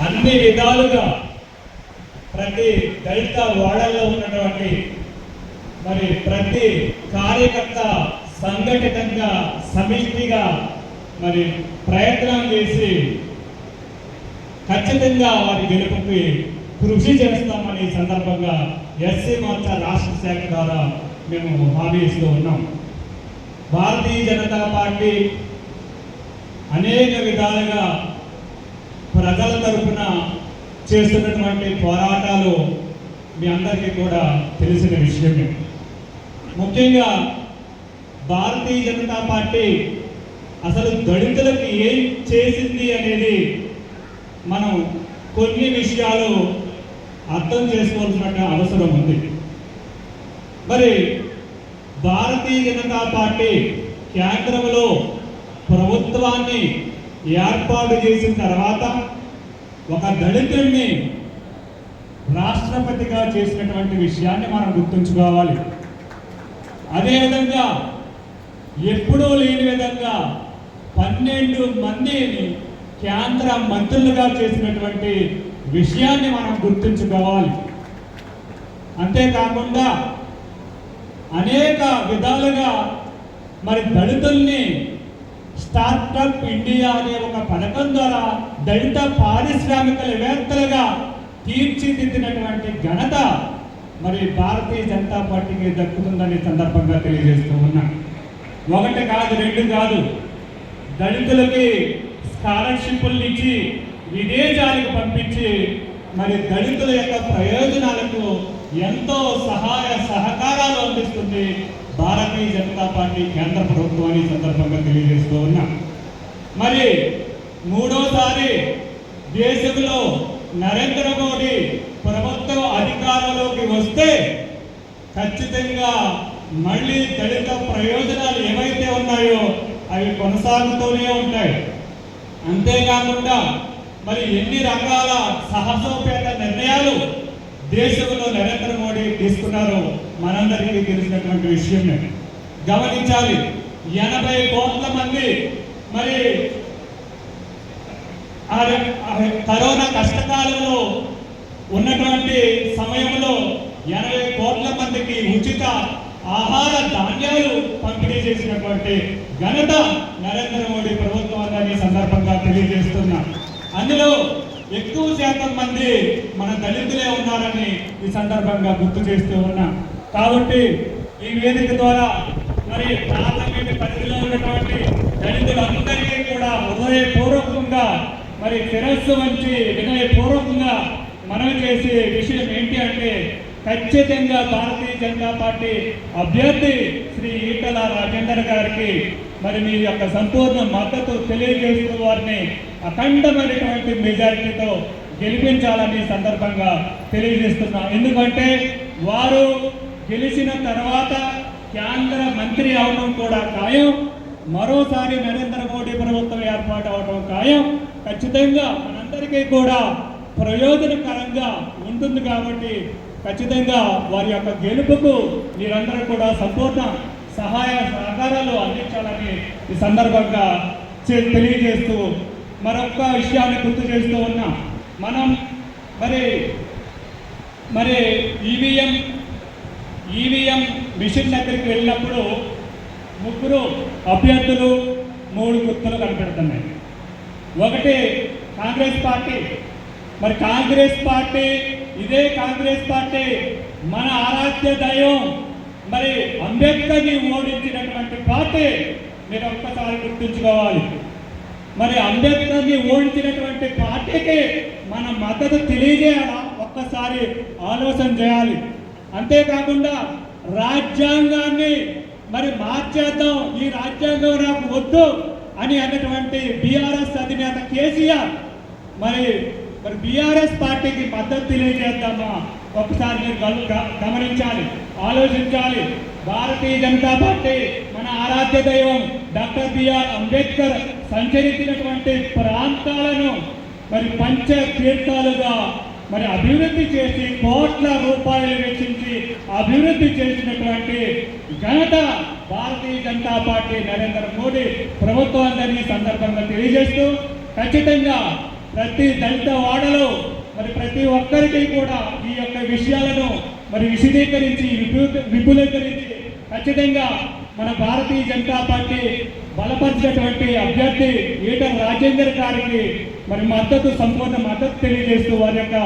అన్ని విధాలుగా ప్రతి దళిత వాడల్లో ఉన్నటువంటి మరి ప్రతి కార్యకర్త సంఘటితంగా సమిష్టిగా మరి ప్రయత్నం చేసి ఖచ్చితంగా వారి గెలుపుకి కృషి చేస్తామని సందర్భంగా ఎస్సీ మోర్చా రాష్ట్ర శాఖ ద్వారా మేము హామీ ఇస్తూ ఉన్నాం. భారతీయ జనతా పార్టీ అనేక విధాలుగా ప్రజల తరపున చేస్తున్నటువంటి పోరాటాలు మీ అందరికీ కూడా తెలిసిన విషయమే. ముఖ్యంగా భారతీయ జనతా పార్టీ అసలు దళితులకు ఏం చేసింది అనేది మనం కొన్ని విషయాలు అర్థం చేసుకోవాల్సిన అవసరం ఉంది. మరి భారతీయ జనతా పార్టీ కేంద్రంలో ప్రభుత్వాన్ని ఏర్పాటు చేసిన తర్వాత ఒక దళితుడిని రాష్ట్రపతిగా చేసినటువంటి విషయాన్ని మనం గుర్తుంచుకోవాలి. అదేవిధంగా ఎప్పుడూ లేని విధంగా పన్నెండు మందిని కేంద్ర మంత్రులుగా చేసినటువంటి విషయాన్ని మనం గుర్తుంచుకోవాలి. అంతేకాకుండా అనేక విధాలుగా మరి దళితుల్ని స్టార్టప్ ఇండియా అనే ఒక పథకం ద్వారా దళిత పారిశ్రామికవేత్తలుగా తీర్చిదిద్దినటువంటి ఘనత మరి భారతీయ జనతా పార్టీకి దక్కుతుందని సందర్భంగా తెలియజేస్తూ ఉన్నాను ఒకటి కాదు రెండు కాదు. దళితులకి స్కాలర్షిప్లు ఇచ్చి విదేశాలకు పంపించి మరి దళితుల యొక్క ప్రయోజనాలకు ఎంతో సహాయ సహకారాలు అందిస్తుంది భారతీయ జనతా పార్టీ కేంద్ర ప్రభుత్వాన్ని సందర్భంగా తెలియజేస్తూ ఉన్నా. మరి మూడోసారి దేశంలో నరేంద్ర మోడీ ప్రభుత్వం అధికారంలోకి వస్తే ఖచ్చితంగా మళ్ళీ దళిత ప్రయోజనాలు ఏవైతే ఉన్నాయో అవి కొనసాగుతూనే ఉంటాయి. అంతేకాకుండా మరి ఎన్ని రకాల సాహసోపేత నిర్ణయాలు దేశంలో నరేంద్ర మోడీ తీసుకున్నారో మనందరికీ తెలిసినటువంటి విషయమే. గమనించాలి ఎనభై కోట్ల మంది మరి కరోనా కష్టకాలంలో ఉన్నటువంటి సమయంలో ఎనభై కోట్ల మందికి ఉచిత ఆహార ధాన్యాలు పంపిణీ చేసినటువంటి ఘనత నరేంద్ర మోడీ ప్రభుత్వం ఈ సందర్భంగా తెలియజేస్తున్నా. అందులో ఎక్కువ శాతం మంది మన దళితులే ఉన్నారని ఈ సందర్భంగా గుర్తు చేస్తూ ఉన్నా. కాబట్టి ఈ వేదిక ద్వారా మరి పార్లమెంట్ పరిధిలో ఉన్నటువంటి దళితులందరికీ కూడా హృదయపూర్వకంగా మరి శిరస్సు వంచి వినయపూర్వకంగా మనవి చేసే విషయం ఏంటి అంటే ఖచ్చితంగా భారతీయ జనతా పార్టీ అభ్యర్థి శ్రీ ఈటల రాజేందర్ గారికి మరి మీ యొక్క సంపూర్ణ మద్దతు తెలియజేస్తూ వారిని అఖండమైనటువంటి మెజారిటీతో గెలిపించాలని సందర్భంగా తెలియజేస్తున్నా. ఎందుకంటే వారు గెలిచిన తర్వాత కేంద్ర మంత్రి అవడం కూడా ఖాయం. మరోసారి నరేంద్ర మోడీ ప్రభుత్వం ఏర్పాటు అవడం ఖాయం. ఖచ్చితంగా మనందరికీ కూడా ప్రయోజనకరంగా ఉంటుంది కాబట్టి ఖచ్చితంగా వారి యొక్క గెలుపుకు మీరందరూ కూడా సంపూర్ణ సహాయ సహకారాలు అందించాలని ఈ సందర్భంగా చే- తెలియజేస్తూ మరొక విషయాన్ని గుర్తు చేస్తూ ఉన్నా. మనం మరి మరి ఈవీఎం ఈవీఎం మిషన్ దగ్గరికి వెళ్ళినప్పుడు ముగ్గురు అభ్యర్థులు మూడు గుర్తులు కనపెడుతున్నాయి. ఒకటి కాంగ్రెస్ పార్టీ. మరి కాంగ్రెస్ పార్టీ ఇదే కాంగ్రెస్ పార్టీ మన ఆరాధ్య దైవం. మరి అంబేద్కర్ని ఓడించినటువంటి పార్టీ మీరు ఒక్కసారి గుర్తుంచుకోవాలి. మరి అంబేద్కర్ని ఓడించినటువంటి పార్టీకి మన మద్దతు తెలియజేయాలా? ఒక్కసారి ఆలోచన చేయాలి. అంతేకాకుండా రాజ్యాంగాన్ని మరి మార్చేద్దాం ఈ రాజ్యాంగం నాకు వద్దు అని అన్నటువంటి బీఆర్ఎస్ అధినేత కేసీఆర్ మరి మరి బీఆర్ఎస్ పార్టీకి మద్దతు తెలియజేద్దామా? ఒకసారి మీరు గ- గమనించాలి ఆలోచించాలి. భారతీయ జనతా పార్టీ మన ఆరాధ్య దైవం డాక్టర్ బిఆర్ అంబేద్కర్ సంచరించినటువంటి ప్రాంతాలను మరి పంచ తీర్థాలుగా మరి అభివృద్ధి చేసి కోట్ల రూపాయలు వెచ్చించి అభివృద్ధి చేసినటువంటి ఘనత భారతీయ జనతా పార్టీ నరేంద్ర మోడీ ప్రభుత్వాన్ని సందర్భంగా తెలియజేస్తూ ఖచ్చితంగా ప్రతి దళిత వాడలో మరి ప్రతి ఒక్కరికి కూడా ఈ యొక్క విషయాలను మరి విశదీకరించి విపు- విపులీకరించి ఖచ్చితంగా మన భారతీయ జనతా పార్టీ బలపరిచినటువంటి అభ్యర్థి ఈటల రాజేందర్ గారికి మరి మద్దతు సంపూర్ణ మద్దతు తెలియజేస్తూ వారి యొక్క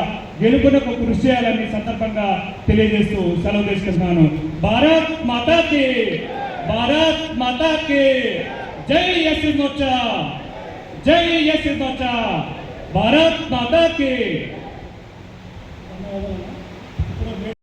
గెలుపునకు కృషి చేయాలని సందర్భంగా తెలియజేస్తూ సెలవు తీసుకుంటున్నాను. భారత్ మాతాకి భారత్ మాతాకి జై ఎస్ మోర్చా జై ఎస్ మోర్చా. భారత్ మాతాకి ధన్యవాదాలు